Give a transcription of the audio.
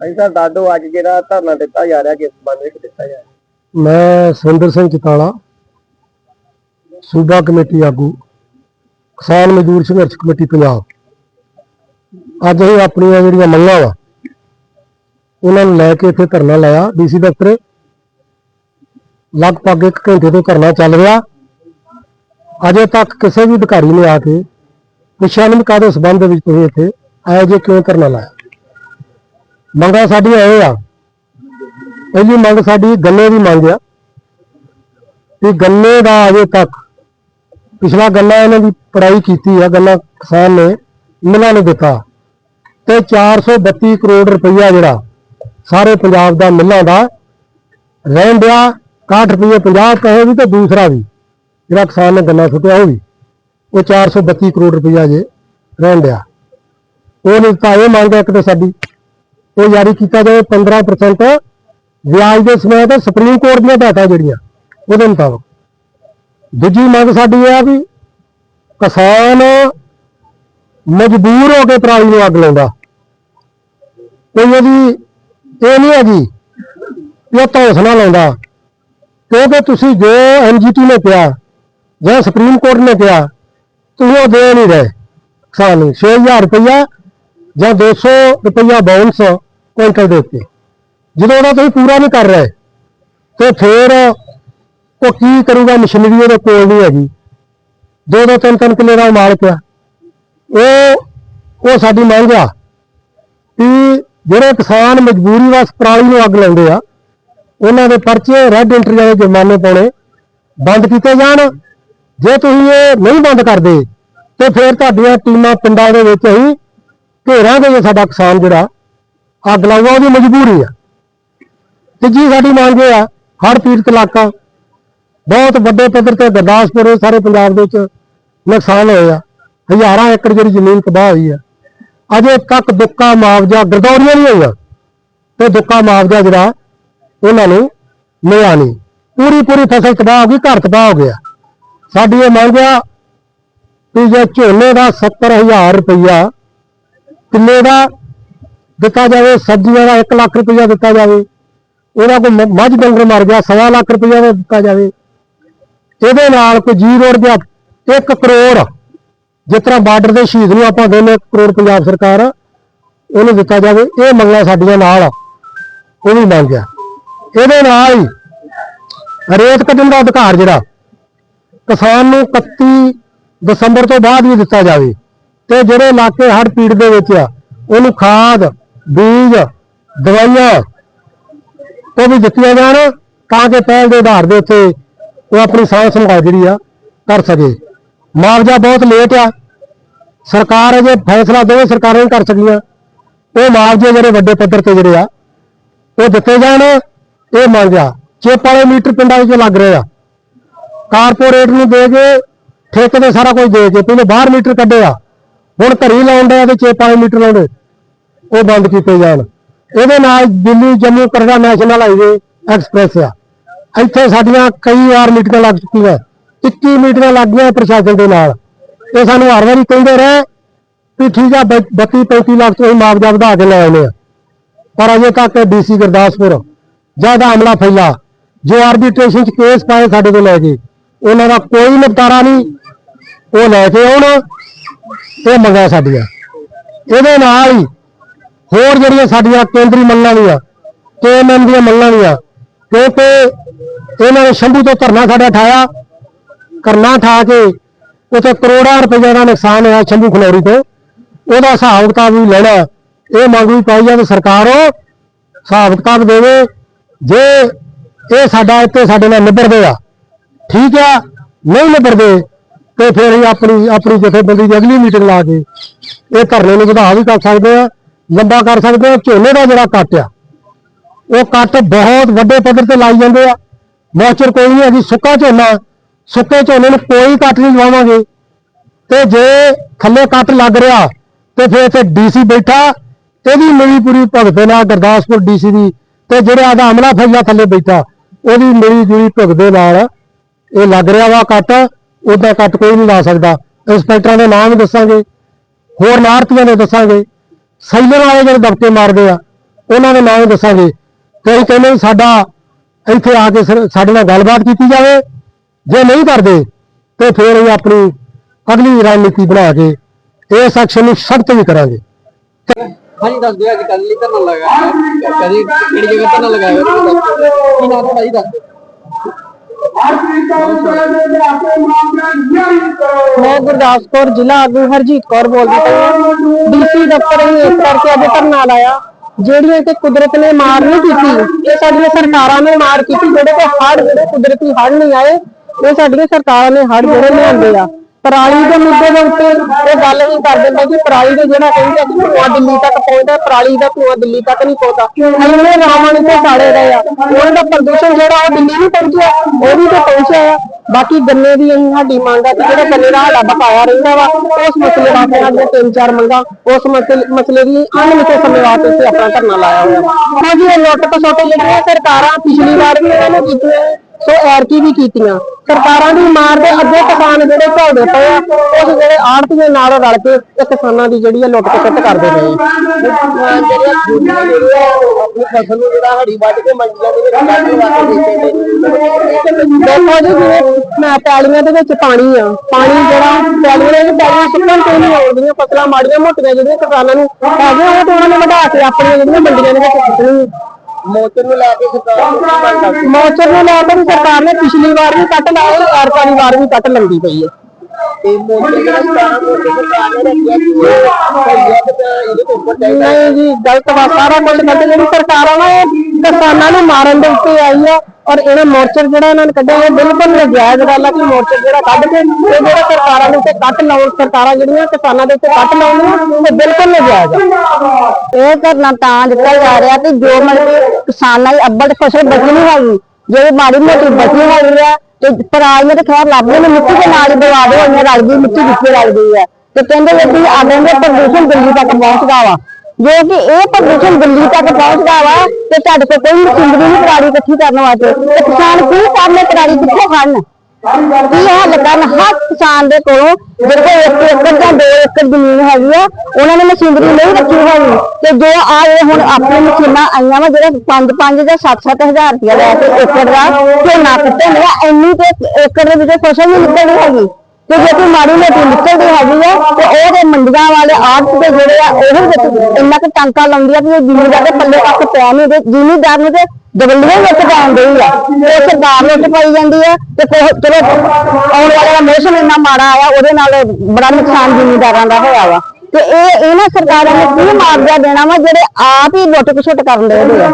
ਅਸੀਂ ਤਾਂ ਦਾਦੋ ਅੱਜ ਜਿਹੜਾ ਧਰਨਾ ਦਿੱਤਾ ਜਾ ਰਿਹਾ ਕਿਸ ਬੰਦ ਵਿੱਚ ਦਿੱਤਾ ਜਾ ਰਿਹਾ ਮੈਂ ਸੁਰਿੰਦਰ ਸਿੰਘ ਚਤਾਲਾ, ਸੂਬਾ ਕਮੇਟੀ ਆਗੂ, ਕਿਸਾਨ ਮਜ਼ਦੂਰ ਸੰਘਰਸ਼ ਕਮੇਟੀ ਪੰਜਾਬ। ਅੱਜ ਅਸੀਂ ਆਪਣੀਆਂ ਜਿਹੜੀਆਂ ਮੰਗਾਂ ਵਾ, ਉਹਨਾਂ ਨੂੰ ਲੈ ਕੇ ਇੱਥੇ ਧਰਨਾ ਲਾਇਆ। ਡੀਸੀ ਦਫ਼ਤਰ ਲਗਭਗ 1 ਘੰਟੇ ਤੋਂ ਧਰਨਾ ਚੱਲ ਰਿਹਾ। ਅਜੇ ਤੱਕ ਕਿਸੇ ਵੀ ਅਧਿਕਾਰੀ ਨੇ ਆ ਕੇ ਪੁੱਛਿਆ ਨਹੀਂ ਵੀ ਕਾਹਦੇ ਸਬੰਧ ਵਿੱਚ ਤੁਸੀਂ ਇੱਥੇ ਆਏ ਜੇ ਕਿਉਂ ਧਰਨਾ ਲਾਇਆ। ਮੰਗਾਂ ਸਾਡੀਆਂ ਇਹ ਆ। ਪਹਿਲੀ ਮੰਗ ਸਾਡੀ ਗੰਨੇ ਦੀ ਮੰਗ ਆ ਕਿ ਗੰਨੇ ਦਾ ਅਜੇ ਤੱਕ ਪਿਛਲਾ ਗੰਨਾ ਇਹਨਾਂ ਦੀ ਪੜਾਈ ਕੀਤੀ ਆ ਗੰਨਾ ਕਿਸਾਨ ਨੇ ਮਿਲਾਂ ਨੂੰ ਦਿੱਤਾ। ਤੇ 432 ਕਰੋੜ ਰੁਪਈਆ ਜਿਹੜਾ ਸਾਰੇ ਪੰਜਾਬ ਦਾ ਮਿਲਾਂ ਦਾ ਰਹਿਣ ਡਿਆ 61 ਰੁਪਏ 50 ਪੈਸੇ ਵੀ ਤੇ ਦੂਸਰਾ ਵੀ, ਜਿਹੜਾ ਕਿਸਾਨ ਨੇ ਗੰਨਾ ਸੁੱਟਿਆ ਉਹ ਵੀ, ਉਹ 432 ਕਰੋੜ ਰੁਪਈਆ ਜੇ ਰਹਿਣ ਡਿਆ ਉਹ ਨਹੀਂ ਤਾਂ ਇਹ ਮੰਗ ਹੈ ਇੱਕ ਤੇ ਸਾਡੀ। ਉਹ ਜਾਰੀ ਕੀਤਾ ਜਾਵੇ 15% ਵਿਆਜ ਦੇ ਸਮੇਤ ਸੁਪਰੀਮ ਕੋਰਟ ਦੀਆਂ ਹਦਾਇਤਾਂ ਜਿਹੜੀਆਂ, ਉਹਦੇ ਮੁਤਾਬਕ। ਦੂਜੀ ਮੰਗ ਸਾਡੀ ਇਹ ਆ ਵੀ ਕਿਸਾਨ ਮਜਬੂਰ ਹੋ ਕੇ ਪਰਾਲੀ ਨੂੰ ਅੱਗ ਲਾਉਂਦਾ। ਕੋਈ ਉਹਦੀ ਇਹ ਨਹੀਂ ਹੈਗੀ ਵੀ ਉਹ ਧੌਂਸਲਾ ਲਾਉਂਦਾ। ਕਿਉਂਕਿ ਤੁਸੀਂ ਜੋ ਐਨਜੀਟੀ ਨੇ ਕਿਹਾ ਜਾਂ ਸੁਪਰੀਮ ਕੋਰਟ ਨੇ ਕਿਹਾ, ਤੁਸੀਂ ਉਹ ਦੇ ਨਹੀਂ ਰਹੇ। ਕਿਸਾਨ ਨੂੰ 6000 ਰੁਪਇਆ ਜਾਂ 200 ਰੁਪਇਆ ਬਾਉਂਸ ਕੁਇੰਟਲ ਦੇ ਉੱਤੇ। ਜਦੋਂ ਉਹਦਾ ਤੁਸੀਂ ਪੂਰਾ ਨਹੀਂ ਕਰ ਰਹੇ, ਤੇ ਫਿਰ ਉਹ ਕੀ ਕਰੂਗਾ ਮਸ਼ੀਨਰੀ ਉਹਦੇ ਕੋਲ ਨਹੀਂ ਹੈਗੀ। ਦੋ ਦੋ ਤਿੰਨ ਤਿੰਨ ਕਿੱਲੇ ਦਾ ਉਹ ਮਾਲਕ ਆ ਉਹ ਉਹ ਸਾਡੀ ਮੰਗ ਆ ਕਿ ਜਿਹੜੇ ਕਿਸਾਨ ਮਜਬੂਰੀ ਵਾਸ ਪਰਾਲੀ ਨੂੰ ਅੱਗ ਲਾਉਂਦੇ ਆ, ਉਹਨਾਂ ਦੇ ਪਰਚੇ ਰੈੱਡ ਐਂਟਰੀ ਵਾਲੇ ਜੁਰਮਾਨੇ ਪਾਉਣੇ ਬੰਦ ਕੀਤੇ ਜਾਣ। ਜੇ ਤੁਸੀਂ ਇਹ ਨਹੀਂ ਬੰਦ ਕਰਦੇ, ਤੇ ਫਿਰ ਤੁਹਾਡੀਆਂ ਟੀਮਾਂ ਪਿੰਡਾਂ ਦੇ ਵਿੱਚ ਅਸੀਂ ਘੇਰਾਂਗੇ ਜੇ ਸਾਡਾ ਕਿਸਾਨ ਜਿਹੜਾ ਅੱਗ ਲਾਊਗਾ ਉਹਦੀ ਮਜਬੂਰੀ ਆ। ਤੀਜੀ ਸਾਡੀ ਮੰਗ ਇਹ ਆ ਹੜ੍ਹ ਪੀੜਤ ਇਲਾਕਾ, ਬਹੁਤ ਵੱਡੇ ਪੱਧਰ ਤੇ ਗੁਰਦਾਸਪੁਰ ਸਾਰੇ ਪੰਜਾਬ ਦੇ ਵਿੱਚ ਨੁਕਸਾਨ ਹੋਏ ਆ। ਹਜ਼ਾਰਾਂ ਏਕੜ ਜਿਹੜੀ ਜ਼ਮੀਨ ਤਬਾਹ ਹੋਈ ਆ। ਅਜੇ ਤੱਕ ਦੁੱਕਾ ਮੁਆਵਜ਼ਾ ਗਰਦੌਰੀਆਂ ਨਹੀਂ ਹੋਈਆਂ। ਤੇ ਦੁੱਕਾ ਮੁਆਵਜ਼ਾ ਜਿਹੜਾ, ਉਹਨਾਂ ਨੂੰ ਮਿਲਿਆ ਨਹੀਂ। ਪੂਰੀ ਪੂਰੀ ਫਸਲ ਤਬਾਹ ਹੋ ਗਈ, ਘਰ ਤਬਾਹ ਹੋ ਗਿਆ। ਸਾਡੀ ਇਹ ਮੰਗ ਆ ਕਿ ਜੇ ਝੋਨੇ ਦਾ 70000 ਰੁਪਈਆ ਕਿੱਲੇ ਦਾ ਦਿੱਤਾ ਜਾਵੇ, ਸਬਜ਼ੀਆਂ ਦਾ 1 ਲੱਖ ਰੁਪਈਆ ਦਿੱਤਾ ਜਾਵੇ। ਉਹਦਾ ਕੋਈ ਮੱਝ ਡੰਗਰ ਮਰ ਗਿਆ, ਸਵਾ ਲੱਖ ਰੁਪਈਆ ਦਾ ਦਿੱਤਾ ਜਾਵੇ। ਇਹਦੇ ਨਾਲ ਕੋਈ ਜੀ ਰੋਡ ਗਿਆ। 1 ਕਰੋੜ, ਜਿਸ ਤਰ੍ਹਾਂ ਬਾਰਡਰ ਦੇ ਸ਼ਹੀਦ ਨੂੰ ਆਪਾਂ ਦਿੰਦੇ 1 ਕਰੋੜ ਪੰਜਾਬ ਸਰਕਾਰ, ਉਹਨੂੰ ਦਿੱਤਾ ਜਾਵੇ। ਇਹ ਮੰਗਾਂ ਸਾਡੀਆਂ ਨਾਲ ਉਹ ਵੀ ਮੰਗ ਆ। ਇਹਦੇ ਨਾਲ ਹੀ ਰੇਤ ਕੱਢਣ ਦਾ ਅਧਿਕਾਰ ਜਿਹੜਾ, ਕਿਸਾਨ ਨੂੰ 31 ਦਸੰਬਰ ਤੋਂ ਬਾਅਦ ਵੀ ਦਿੱਤਾ ਜਾਵੇ। ਤੇ ਜਿਹੜੇ ਇਲਾਕੇ ਹੜ੍ਹ ਪੀੜ ਦੇ ਵਿੱਚ ਆ, ਉਹਨੂੰ ਖਾਦ ਬੀਜ, ਦਵਾਈਆਂ ਉਹ ਵੀ ਦਿੱਤੀਆਂ ਜਾਣ ਤਾਂ ਕਿ ਪਹਿਲ ਦੇ ਆਧਾਰ ਦੇ ਉੱਤੇ ਉਹ ਆਪਣੀ ਸਾਂਭ ਸੰਭਾਲ ਜਿਹੜੀ ਆ ਕਰ ਸਕੇ। ਮੁਆਵਜ਼ਾ ਬਹੁਤ ਲੇਟ ਆ। ਸਰਕਾਰ ਅਜੇ ਫੈਸਲਾ ਦੇਵੇ ਸਰਕਾਰਾਂ ਨਹੀਂ ਕਰ ਸਕਦੀਆਂ ਉਹ ਮੁਆਵਜ਼ੇ ਜਿਹੜੇ ਵੱਡੇ ਪੱਧਰ ਤੇ ਜਿਹੜੇ ਆ, ਉਹ ਦਿੱਤੇ ਜਾਣ। ਇਹ ਮੰਗ ਆ ਚਿੱਪ ਵਾਲੇ ਮੀਟਰ ਪਿੰਡਾਂ ਵਿੱਚ ਲੱਗ ਰਹੇ ਆ। ਕਾਰਪੋਰੇਟ ਨੂੰ ਦੇ ਕੇ, ਠੇਕੇ ਤੇ ਸਾਰਾ ਕੁਝ ਦੇ ਕੇ, ਪਹਿਲੇ ਬਾਹਰ ਮੀਟਰ ਕੱਢੇ ਆ। ਹੁਣ ਘਰੀ ਲਾਉਣ ਦੇ ਆ ਤੇ ਚਿੱਪ ਵਾਲੇ ਮੀਟਰ ਲਾਉਂਦੇ। ਉਹ ਬੰਦ ਕੀਤੇ ਜਾਣ। ਇਹਦੇ ਨਾਲ ਦਿੱਲੀ, ਜੰਮੂ ਕਰਦਾ ਨੈਸ਼ਨਲ ਹਾਈਵੇ ਐਕਸਪ੍ਰੈਸ ਆ। ਇੱਥੇ ਸਾਡੀਆਂ ਕਈ ਵਾਰ ਮੀਟਿੰਗਾਂ ਲੱਗ ਚੁੱਕੀਆਂ। 21 ਮੀਟਿੰਗਾਂ ਲੱਗ ਗਈਆਂ ਪ੍ਰਸ਼ਾਸਨ ਦੇ ਨਾਲ। ਇਹ ਸਾਨੂੰ ਹਰ ਵਾਰੀ ਕਹਿੰਦੇ ਰਹੇ ਵੀ ਠੀਕ ਆ 32 35 ਲੱਖ ਤੋਂ ਅਸੀਂ ਮੁਆਵਜ਼ਾ ਵਧਾ ਕੇ ਲੈ ਆਉਂਦੇ ਆ। ਪਰ ਅਜੇ ਤੱਕ ਡੀਸੀ ਗੁਰਦਾਸਪੁਰ ਜ਼ਿਆਦਾ ਹਮਲਾ ਫੈਲਾ ਜੋ ਆਰਬਿਟ੍ਰੇਸ਼ਨ ਚ ਕੇਸ ਪਾਏ ਸਾਡੇ ਤੋਂ ਲੈ ਕੇ, ਉਹਨਾਂ ਦਾ ਕੋਈ ਨਿਪਟਾਰਾ ਨਹੀਂ। ਉਹ ਲੈ ਕੇ ਆਉਣ, ਇਹ ਮੰਗਾਂ ਸਾਡੀਆਂ। ਇਹਦੇ ਨਾਲ ਹੀ ਹੋਰ ਜਿਹੜੀਆਂ ਸਾਡੀਆਂ ਕੇਂਦਰੀ ਮੰਗਾਂ ਵੀ ਆ ਕੇਐਮਐਮ ਦੀਆਂ ਮੰਗਾਂ ਵੀ ਆ ਕਿਉਂਕਿ ਇਹਨਾਂ ਨੇ ਸ਼ੰਭੂ ਤੋਂ ਧਰਨਾ ਸਾਡਾ ਠਾਇਆ ਕਰਨਾ ਠਾ ਕੇ ਉਥੇ ਕਰੋੜਾਂ ਰੁਪਏ ਦਾ ਨੁਕਸਾਨ ਹੋਇਆ ਸ਼ੰਭੂ ਖਨੌਰੀ ਤੋਂ। ਉਹਦਾ ਹਿਸਾਬ ਕਿਤਾਬ ਵੀ ਲੈਣਾ, ਇਹ ਮੰਗ ਵੀ ਪਾਈ ਜਾਵੇ ਸਰਕਾਰ ਉਹ ਹਿਸਾਬ ਕਿਤਾਬ ਦੇਵੇ, ਜੇ ਇਹ ਸਾਡਾ ਇੱਥੇ ਸਾਡੇ ਨਾਲ ਨਿਬੜਦੇ ਆ, ਠੀਕ ਆ, ਨਹੀਂ ਨਿਬੜਦੇ ਤੇ ਫਿਰ ਅਸੀਂ ਆਪਣੀ ਆਪਣੀ ਜਥੇਬੰਦੀ ਦੀ ਅਗਲੀ ਮੀਟਿੰਗ ਲਾ ਕੇ ਇਹ ਧਰਨੇ ਨੂੰ ਵਧਾ ਵੀ ਕਰ ਸਕਦੇ ਆ। ਲੰਬਾ ਕਰ ਸਕਦੇ ਆ ਝੋਨੇ ਦਾ ਜਿਹੜਾ ਕੱਟ ਆ, ਉਹ ਕੱਟ ਬਹੁਤ ਵੱਡੇ ਪੱਧਰ ਤੇ ਲਾਈ ਜਾਂਦੇ ਆ। ਮੌਚਰ ਕੋਈ ਨਹੀਂ ਹੈਗੀ ਸੁੱਕਾ ਝੋਨਾ, ਸੁੱਕੇ ਝੋਨੇ ਨੂੰ ਕੋਈ ਕੱਟ ਨਹੀਂ ਲਵਾਵਾਂਗੇ। ਤੇ ਜੇ ਥੱਲੇ ਕੱਟ ਲੱਗ ਰਿਹਾ, ਤੇ ਫਿਰ ਇੱਥੇ ਡੀਸੀ ਬੈਠਾ ਇਹਦੀ ਮਿਲੀ ਪੂਰੀ ਭਗਤ ਨਾਲ, ਗੁਰਦਾਸਪੁਰ ਡੀਸੀ ਦੀ, ਤੇ ਜਿਹੜਾ ਆਦਾ ਅਮਲਾ ਫੈਲਾ ਥੱਲੇ ਬੈਠਾ ਉਹਦੀ ਮਿਲੀ ਜੁਲੀ ਭਗਤ ਨਾਲ, ਇਹ ਲੱਗ ਰਿਹਾ ਵਾ ਕੱਟ, ਉਹਦਾ ਕੱਟ ਕੋਈ ਨਹੀਂ ਲਾ ਸਕਦਾ। ਇੰਸਪੈਕਟਰਾਂ ਦੇ ਨਾਮ ਵੀ ਦੱਸਾਂਗੇ, ਹੋਰ ਨਾਰਤੀਆਂ ਦੇ ਦੱਸਾਂਗੇ। ਸੈਲਰ ਵਾਲੇ ਜਿਹੜੇ ਦਬਕੇ ਮਾਰਦੇ ਆ, ਉਹਨਾਂ ਦੇ ਨਾਮ ਦੱਸਾਂਗੇ। ਤੇ ਕਹਿੰਦੇ ਸਾਡਾ ਇੱਥੇ ਆ ਕੇ ਸਾਡੇ ਨਾਲ ਗੱਲਬਾਤ ਕੀਤੀ ਜਾਵੇ, ਜੇ ਨਹੀਂ ਕਰਦੇ, ਤੇ ਫਿਰ ਅਸੀਂ ਆਪਣੀ ਅਗਲੀ ਰਣਨੀਤੀ ਬਣਾ ਕੇ ਇਸ ਐਕਸ਼ਨ ਨੂੰ ਸਖਤ ਵੀ ਕਰਾਂਗੇ। ਹਾਂਜੀ ਦੱਸ ਦਿਓ ਅੱਜ ਕੱਲ ਲਈ ਧਰਨਾ ਲਗਾਇਆ ਕਦੀ ਕਿਹੜੀ ਜਗ੍ਹਾ ਧਰਨਾ ਲਗਾਇਆ ਕੀ ਨਾਮ ਤੁਹਾਡਾ ਜੀ ਦੱਸ ਮੈਂ ਗੁਰਦਾਸਪੁਰ ਜ਼ਿਲ੍ਹਾ ਆਗੂ ਹਰਜੀਤ ਕੌਰ ਬੋਲਦੀ ਪਈ ਹਾਂ। ਡੀਸੀ ਦਫ਼ਤਰ ਹੀ ਇਸ ਕਰਕੇ ਅੱਜ ਧਰਨਾ ਲਾਇਆ। ਜਿਹੜੀਆਂ ਕਿ ਕੁਦਰਤ ਨੇ ਮਾਰ ਨਹੀਂ ਕੀਤੀ ਇਹ ਸਾਡੀਆਂ ਸਰਕਾਰਾਂ ਨੇ ਮਾਰ ਕੀਤੀ ਜਿਹੜੇ ਕਿ ਹੜ੍ਹ ਜਿਹੜੇ ਕੁਦਰਤੀ ਹੜ੍ਹ ਨਹੀਂ ਆਏ ਇਹ ਸਾਡੀਆਂ ਸਰਕਾਰਾਂ ਨੇ ਹੜ੍ਹ ਜਿਹੜੇ ਲਿਆਂਦੇ ਆ। ਪਰਾਲੀ ਦੇ ਮੁੱਦੇ ਦੇ ਉੱਤੇ ਇਹ ਗੱਲ ਹੀ ਕਰ ਦਿੰਦੇ ਕਿ ਪਰਾਲੀ ਦੇ ਜਿਹੜਾ ਕਹਿੰਦੇ ਆ ਕਿ ਦਿੱਲੀ ਤੱਕ ਪਹੁੰਚਦਾ, ਪਰਾਲੀ ਦਾ ਧੂੰਆਂ ਦਿੱਲੀ ਤੱਕ ਨਹੀਂ ਪਹੁੰਚਦਾ। ਇੰਨੇ ਰਾਵਣ ਤੇ ਸਾੜੇ ਰਹੇ ਆ। ਉਹਨਾਂ ਦਾ ਪ੍ਰਦੂਸ਼ਣ ਜਿਹੜਾ ਉਹ ਦਿੱਲੀ ਨਹੀਂ ਪਹੁੰਚਿਆ ਉਹ ਵੀ ਤੇ ਪਹੁੰਚਿਆ ਆ ਬਾਕੀ ਗੰਨੇ ਦੀ ਅਸੀਂ ਸਾਡੀ ਮੰਗ ਆ ਕਿ ਜਿਹੜਾ ਗੰਨੇ ਦਾ ਸਾਡਾ ਬਕਾਇਆ ਰਹਿੰਦਾ ਵਾ, ਉਸ ਮਸਲੇ ਵਾਸਤੇ ਸਾਡੀਆਂ ਤਿੰਨ ਚਾਰ ਮੰਗਾਂ, ਉਸ ਮਸਲੇ ਮਸਲੇ ਦੀ ਅਣਮਿੱਥੇ ਸਮੇਂ ਵਾਸਤੇ ਅਸੀਂ ਆਪਣਾ ਧਰਨਾ ਲਾਇਆ ਹੋਇਆ। ਹਾਂਜੀ ਇਹ ਲੁੱਟ ਤੋਂ ਛੋਟੇ ਜਿਹੜੀਆਂ ਸਰਕਾਰਾਂ ਪਿਛਲੀ ਵਾਰ ਵੀ ਇਹਨਾਂ ਨੇ ਕੀਤੀਆਂ। ਸੋ ਐਰਕੀ ਵੀ ਕੀਤੀਆਂ। ਸਰਕਾਰਾਂ ਦੀ ਮਾਰ ਦੇ ਅੱਗੇ ਕਿਸਾਨ ਜਿਹੜੇ ਝੋਲਦੇ ਪਏ ਆ, ਉਸ ਜਿਹੜੇ ਆੜਤੀਆਂ ਨਾਲ ਰਲ ਕੇ ਇਹ ਕਿਸਾਨਾਂ ਦੀ ਜਿਹੜੀ ਆ ਲੁੱਟ ਕੇ ਕਰਦੇ ਪਏ। ਫਸਲ ਨੂੰ ਜਿਹੜਾ ਹੜੀ ਵੱਢ ਕੇ ਮੰਡੀਆਂ ਦੇ ਵਿੱਚ ਕੱਢ ਲਵਾ ਵੇਚਦੇ ਨੇ ਦੇਖੋ ਜੀ, ਜਿਵੇਂ ਮੈਂ ਪੈਲੀਆਂ ਦੇ ਵਿੱਚ ਪਾਣੀ ਆ, ਪਾਣੀ ਜਿਹੜਾ, ਪੈਲੀਆਂ ਦੇ ਪੈਲੀਆਂ ਸੁੱਕਣ ਤੋਂ ਨਹੀਂ ਆਉਂਦੀਆਂ, ਫਸਲਾਂ ਮਾੜੀਆਂ ਮੋਟੀਆਂ ਜਿਹੜੀਆਂ ਕਿਸਾਨਾਂ ਨੂੰ ਹੈਗੀਆਂ ਉਹ ਤੇ ਉਹਨਾਂ ਨੇ ਵਧਾ ਕੇ ਆਪਣੀਆਂ ਜਿਹੜੀਆਂ ਮੰਡੀਆਂ ਦੇ ਵਿੱਚ ਸੁੱਟਣੀਆਂ ਮੋਚਰ ਨੂੰ ਲੈ ਕੇ ਸਰਕਾਰ ਨੂੰ ਕੀ ਮੰਗ ਕਰਦੀ ਮੌਚਰ ਨੂੰ ਲੈ ਕੇ ਵੀ ਸਰਕਾਰ ਨੇ ਪਿਛਲੀ ਵਾਰ ਵੀ ਕੱਟ ਲਾਏ ਐਰ ਵਾਲੀ ਵਾਰ ਵੀ ਕੱਟ ਲੰਦੀ ਪਈ ਹੈ। ਤੇ ਮੋਚਰ ਜਿਹੜਾ ਸਰਕਾਰ ਮੋਚਰ ਸਰਕਾਰ ਨੇ ਰੱਖਿਆ ਇਹਦੇ ਉੱਪਰ ਚਾਹੀਦਾ ਨਹੀਂ ਜੀ ਗਲਤ ਵਾ ਸਾਰਾ ਕੁਝ ਗਲਤ ਜਿਹੜੀ ਸਰਕਾਰ ਆ ਨਾ ਕਿਸਾਨਾਂ ਨੂੰ ਮਾਰਨ ਦੇ ਉੱਤੇ ਆਈ ਆ ਔਰ ਇਹਨਾਂ ਮੋਰਚਰ ਜਿਹੜਾ ਇਹਨਾਂ ਨੇ ਕੱਢਿਆ ਇਹ ਬਿਲਕੁਲ ਨਜਾਇਜ਼ ਗੱਲ ਆ ਕਿ ਮੋਰਚਰ ਜਿਹੜਾ ਕੱਢ ਕੇ ਇਹ ਜਿਹੜਾ ਸਰਕਾਰਾਂ ਦੇ ਉੱਤੇ ਕੱਟ ਲਾਉਣ, ਸਰਕਾਰਾਂ ਜਿਹੜੀਆਂ ਕਿਸਾਨਾਂ ਦੇ ਉੱਤੇ ਕੱਟ ਲਾਉਂਦੀਆਂ ਇਹ ਬਿਲਕੁਲ ਨਜਾਇਜ਼ ਆ। ਇਹ ਧਰਨਾ ਤਾਂ ਦਿੱਤਾ ਜਾ ਰਿਹਾ ਕਿ ਜੋ ਮਤਲਬ ਕਿਸਾਨਾਂ ਦੀ ਅੱਬਲ ਫਸਲ ਬਚੀ ਨਹੀਂ ਹੈਗੀ, ਜਿਹੜੀ ਮਾੜੀ ਮੋਟੀ ਬਚੀ ਹੈਗੀ ਆ, ਤੇ ਪਰਾਲੀਆਂ ਤੇ ਖੈਰ ਲੱਭਦੇ ਨੇ ਮਿੱਟੀ ਦੇ ਨਾਲ ਹੀ ਬਰਬਾਦ ਹੋਈਆਂ ਰਲਦੀ ਮਿੱਟੀ ਵਿੱਚ ਗਈ ਹੈ ਤੇ ਕਹਿੰਦੇ ਨੇ ਆਦਮ ਦੇ ਪ੍ਰਦੂਸ਼ਣ ਦਿੱਲੀ ਤੱਕ ਪਹੁੰਚਦਾ ਵਾ। ਜੋ ਕਿ ਇਹ ਪ੍ਰਦੂਸ਼ਣ ਦਿੱਲੀ ਤੱਕ ਪਹੁੰਚਦਾ ਵਾ, ਤੇ ਤੁਹਾਡੇ ਕੋਲ ਕੋਈ ਮਸ਼ੀਨਰੀ ਨਹੀਂ, ਪਰਾਲੀ ਇਕੱਠੀ ਕਰਨ ਵਾਸਤੇ। ਤੇ ਕਿਸਾਨ ਕੀ ਕਰਨੇ, ਪਰਾਲੀ ਕਿੱਥੋਂ ਖੜਨ ਕੀ ਹੱਲ ਕਰਨ? ਹਰ ਕਿਸਾਨ ਦੇ ਕੋਲੋਂ ਜਿਹੜੇ ਕੋਲ ਇੱਕ ਏਕੜ ਜਾਂ ਦੋ ਏਕੜ ਜ਼ਮੀਨ ਹੈਗੀ ਆ, ਉਹਨਾਂ ਨੇ ਮਸ਼ੀਨਰੀ ਨਹੀਂ ਰੱਖੀ ਹੋਈ। ਤੇ ਜੋ ਆ ਇਹ ਹੁਣ ਆਪਣੀ ਮਸ਼ੀਨਾਂ ਆਈਆਂ ਵਾ, ਜਿਹੜਾ 5-5 ਜਾਂ 7-7 ਹਜ਼ਾਰ ਰੁਪਇਆ ਲੈ ਕੇ ਏਕੜ ਦਾ ਝੋਨਾ ਪੁੱਟੇ ਨੇ ਇੰਨੀ ਤੇ ਏਕੜ ਦੇ ਵਿੱਚ ਫਸਲ ਨਹੀਂ ਨਿਕਲਦੀ ਹੈਗੀ। ਤੇ ਜੇ ਕੋਈ ਮਾੜੀ ਮੋਟੀ ਨਿਕਲਦੀ ਹੈਗੀ ਆ, ਤੇ ਉਹਦੇ ਮੰਡੀਆਂ ਵਾਲੇ ਆੜਤ ਦੇ ਜਿਹੜੇ ਆ ਉਹ ਵਿੱਚ ਇੰਨਾ ਕੁ ਟਾਂਕਾ ਲਾਉਂਦੀ ਆ ਕਿ ਜ਼ਿਮੀਦਾਰ ਦੇ ਪੱਲੇ ਕੱਖ ਪਿਆ ਨਹੀਂ ਤੇ ਜ਼ਿਮੀਦਾਰ ਨੂੰ ਤੇ ਦਬਲੀਆਂ ਵਿੱਚ ਪਾਉਣ ਡਈ ਆ, ਤੇ ਸਰਕਾਰ ਵਿੱਚ ਪਾਈ ਜਾਂਦੀ ਆ, ਤੇ ਚਲੋ ਆਉਣ ਵਾਲਾ ਦਾ ਮੌਸਮ ਇੰਨਾ ਮਾੜਾ ਆਇਆ ਉਹਦੇ ਨਾਲ ਬੜਾ ਨੁਕਸਾਨ ਜ਼ਿਮੀਦਾਰਾਂ ਦਾ ਹੋਇਆ ਵਾ। ਤੇ ਇਹ ਇਹਨਾਂ ਸਰਕਾਰਾਂ ਨੇ ਕੀ ਮੁਆਵਜ਼ਾ ਦੇਣਾ ਵਾ, ਜਿਹੜੇ ਆਪ ਹੀ ਲੁੱਟ ਖਸੁੱਟ ਕਰਨ ਦੇ ਆ।